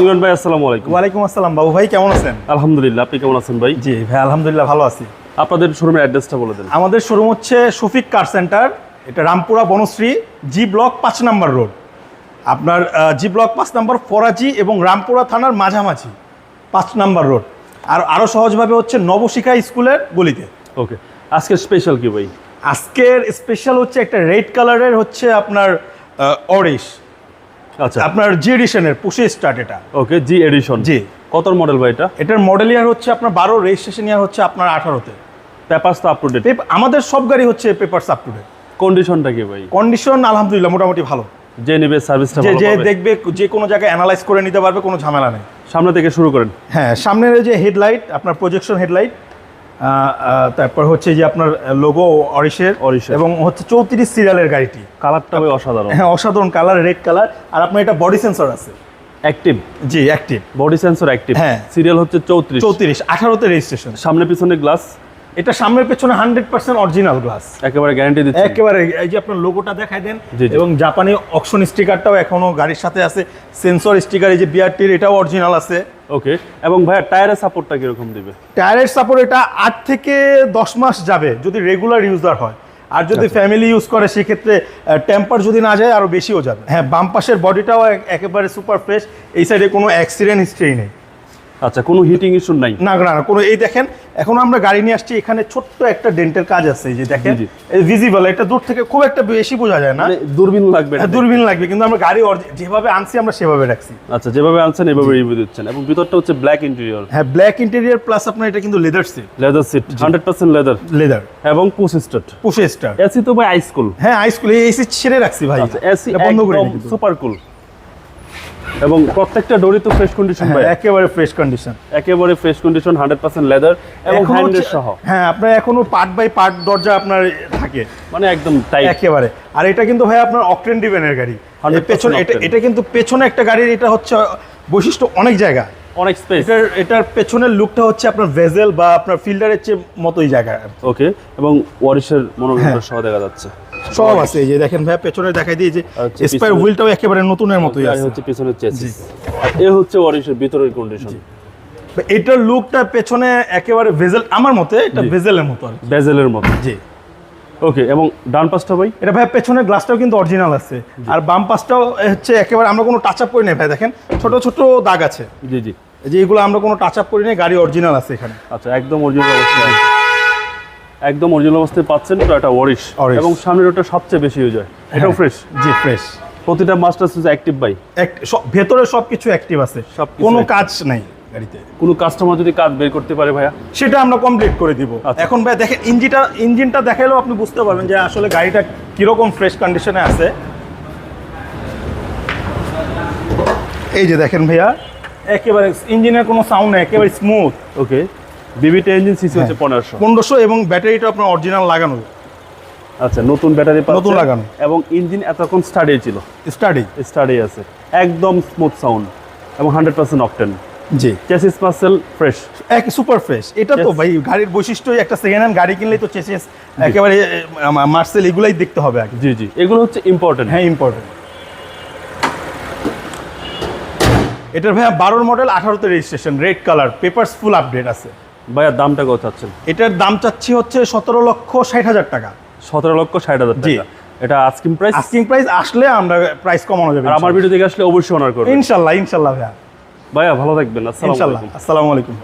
ইমরান ভাই আসসালামু আলাইকুম। ওয়ালাইকুম আসসালাম বাবু ভাই কেমন আছেন? আলহামদুলিল্লাহ আপনি কেমন আছেন ভাই? জি ভাই আলহামদুলিল্লাহ ভালো আছি। আপনাদের শোরুমের অ্যাড্রেসটা বলে দেন। আমাদের শোরুম হচ্ছে শফিক কার সেন্টার এটা রামপুরা বনশ্রী জি ব্লক পাঁচ নাম্বার রোড। আপনার জি ব্লক পাঁচ নাম্বার ফরাজি এবং রামপুরা থানার মাঝামাঝি পাঁচ নাম্বার রোড। আর আরও সহজভাবে হচ্ছে নবশিখা স্কুলের গলিতে। ওকে আজকের স্পেশাল কি ভাই? আজকের স্পেশাল হচ্ছে একটা রেড কালারের হচ্ছে আপনার অরিশ আচ্ছা। আপনার জি এডিশনের পুষে স্টার্ট এটা। Okay G edition G. কত মডেল ভাই এটা? এটার মডেল ইয়ার হচ্ছে আপনার বারো রেজিস্ট্রেশন ইয়ার হচ্ছে আপনার আঠারোতে। পেপারস তো আপ টু ডেট আমাদের সব গাড়ি হচ্ছে পেপারস আপ টু ডেট কন্ডিশনটা কি ভাই? কন্ডিশন আলহামদুলিল্লাহ মোটামুটি ভালো। যে নেবে সার্ভিসটা যে যে দেখবে যে কোনো জায়গায় অ্যানালাইজ করে নিতে পারবে কোনো ঝামেলা নেই। সামনে থেকে শুরু করেন। হ্যাঁ সামনের যে হেডলাইট আপনার প্রজেকশন হেডলাইট তারপর হচ্ছে যে আপনার লোগো অরিশের অরিশের। এবং হচ্ছে চৌত্রিশ সিরিয়ালের গাড়িটি। কালারটা অসাধারণ। হ্যাঁ অসাধারণ কালার রেড কালার আর আপনার এটা বডি সেন্সর আছে। Active G active body sensor active হ্যাঁ। সিরিয়াল হচ্ছে চৌত্রিশ। চৌত্রিশ আঠারোতে রেজিস্ট্রেশন সামনে পিছনে গ্লাস এটা সামনের পেছনে হান্ড্রেড পার্সেন্ট অরিজিনাল গ্লাস একেবারে গ্যারান্টি দিচ্ছে। একেবারে এই যে আপনার লোগোটা দেখাই দেন। এবং জাপানি অকশন স্টিকারটাও এখনও গাড়ির সাথে আছে। সেন্সর স্টিকার এই যে বিআরটির এটাও অরিজিনাল আছে। ওকে এবং ভাইয়া টায়ারের সাপোর্টটা কীরকম দিবে? টায়ারের সাপোর্ট এটা আট থেকে দশ মাস যাবে যদি রেগুলার ইউজার হয়। আর যদি আচ্ছা। ফ্যামিলি ইউজ করে সেক্ষেত্রে টেম্পার যদি না যায় আরও বেশিও যাবে। হ্যাঁ বাম পাশের বডিটাও এক- একেবারে সুপার ফ্রেশ এই সাইডে কোনো অ্যাক্সিডেন্ট হিস্ট্রি নেই। আচ্ছা কোনো হিটিং ইস্যু নাই? না না কোনো এই দেখেন এখন আমরা গাড়ি নিয়ে আসছি এখানে ছোট্ট একটা ডেন্টের কাজ আছে যে দেখেন। ভিজিবল এটা দূর থেকে খুব একটা বেশি বোঝা যায় না। মানে দূরবীন লাগবে না হ্যাঁ, দূরবীন লাগবে কিন্তু আমরা গাড়ি যেভাবে আনছি আমরা সেভাবে রাখছি। আচ্ছা যেভাবে আনছেন এভাবে রিভিউ দিচ্ছেন। এবং ভিতরটা হচ্ছে ব্ল্যাক ইন্টেরিয়র হ্যাঁ ব্ল্যাক ইন্টেরিয়ার প্লাস আপনার এটা কিন্তু leather seat leather seat hundred percent leather leather এবং push start push start AC তো ভাই আইস কুল হ্যাঁ আইসকুল এই এসি ছেড়ে রাখছি ভাই। আচ্ছা এসি বন্ধ করে দিই সুপার কুল এবং প্রত্যেকটা ডোরি তো ফ্রেশ কন্ডিশন ভাই একেবারে ফ্রেশ কন্ডিশন একেবারে fresh condition hundred percent leather এবং হ্যান্ডেল সহ। হ্যাঁ আপনার এখনও পার্ট বাই পার্ট দরজা আপনার থাকে। মানে একদম টাইট একেবারে। আর এটা কিন্তু ভাই আপনার অকটেন ডিভেনের গাড়ি। পেছনে এটা এটা কিন্তু পেছনে একটা গাড়ির এটা হচ্ছে বৈশিষ্ট্য অনেক জায়গা। অনেক স্পেস এটার এটার পেছনের লুকটা হচ্ছে আপনার ভেজেল বা আপনার ফিল্ডারের চেয়ে মতোই জায়গা। ওকে এবং ওয়ারিশের মনোগ্রাফ হ্যাঁ। সহ দেখা যাচ্ছে। সব আছে এই যে দেখেন ভাই পেছনে দেখাই দিয়ে যে স্পায়ার হুইলটাও একেবারে নতুনের মতোই আছে। হচ্ছে পিছনের চেসিস এ হচ্ছে ওয়ারিশের ভিতরের কন্ডিশন এটার লুকটা পেছনে একেবারে ভেজেল আমার মতে এটা ভেজেলের মতো কি। মতো। জি। ওকে এবং ডান পাশটা ভাই? এটা ভাই পেছনের গ্লাসটাও কিন্তু অরিজিনাল আছে। আর বাম পাশটাও হচ্ছে একেবারে আমরা কোনো টাচ আপ করি নাই ভাই দেখেন ছোট ছোট দাগ আছে। জি জি। যে এগুলো আমরা কোনো টাচ আপ করি নাই গাড়ি অরিজিনাল আছে এখানে। আচ্ছা একদম অরিজিনাল অবস্থায়। একদম অরিজিনাল অবস্থায় পাচ্ছেন তো এটা ওয়ারিশ। এবং সামনের ওটা সবচেয়ে বেশি হয়ে যায়। এটাও ফ্রেশ জি ফ্রেশ প্রতিটা মাস্টার সুইচ অ্যাক্টিভ বাই ভেতরে সব কিছু অ্যাক্টিভ আছে। সব কোনো কাজ নাই গাড়িতে। কোনো কাস্টমার যদি কাজ বের করতে পারে ভাইয়া? সেটা আমরা কমপ্লিট করে দিব। আচ্ছা। এখন ভাই দেখেন ইঞ্জিনটা ইঞ্জিনটা দেখাইলেও আপনি বুঝতে পারবেন যে আসলে গাড়িটা কীরকম ফ্রেশ কন্ডিশনে আছে। এই যে দেখেন ভাইয়া একেবারে ইঞ্জিনের কোনো সাউন্ড নেই একেবারে স্মুথ ওকে বিবিটা ইঞ্জিন সিসি হচ্ছে পনেরোশো। পনেরোশো এবং ব্যাটারিটা আপনার অরিজিনাল লাগানো। আচ্ছা নতুন ব্যাটারি নতুন লাগানো। এবং ইঞ্জিন এতক্ষণ স্টাডি ছিল। স্টাডি স্টাডি আছে। একদম স্মুথ সাউন্ড এবং hundred percent octane G. Chassis parcel fresh এক সুপার ফ্রেশ এটা তো ভাই গাড়ির বৈশিষ্ট্যই একটা সেকেন্ড হ্যান্ড গাড়ি কিনলেই তো চেসেস একেবারে মার্সেল এগুলাই দেখতে হবে জি জি। এগুলো হচ্ছে ইম্পর্টেন্ট হ্যাঁ ইম্পর্টেন্ট এটার ভাইয়া বারোর মডেল আঠারোতে registration red colour papers full update আছে। ভাইয়া দামটা কত চাচ্ছেন? এটার দাম চাচ্ছি হচ্ছে সতেরো লক্ষ ষাট হাজার টাকা। সতেরো লক্ষ ষাট হাজার জি। টাকা। এটা আস্কিং প্রাইস আস্কিং প্রাইস আসলে আমরা প্রাইস কমানো যাবে আমার ভিডিও দেখে আসলে অবশ্যই অনার করব ইনশাল্লাহ ইনশাল্লাহ ভাইয়া। ভাইয়া ভালো থাকবেন। আসসালামু ইনশাল্লাহ। আলাইকুম। আসসালামু আলাইকুম।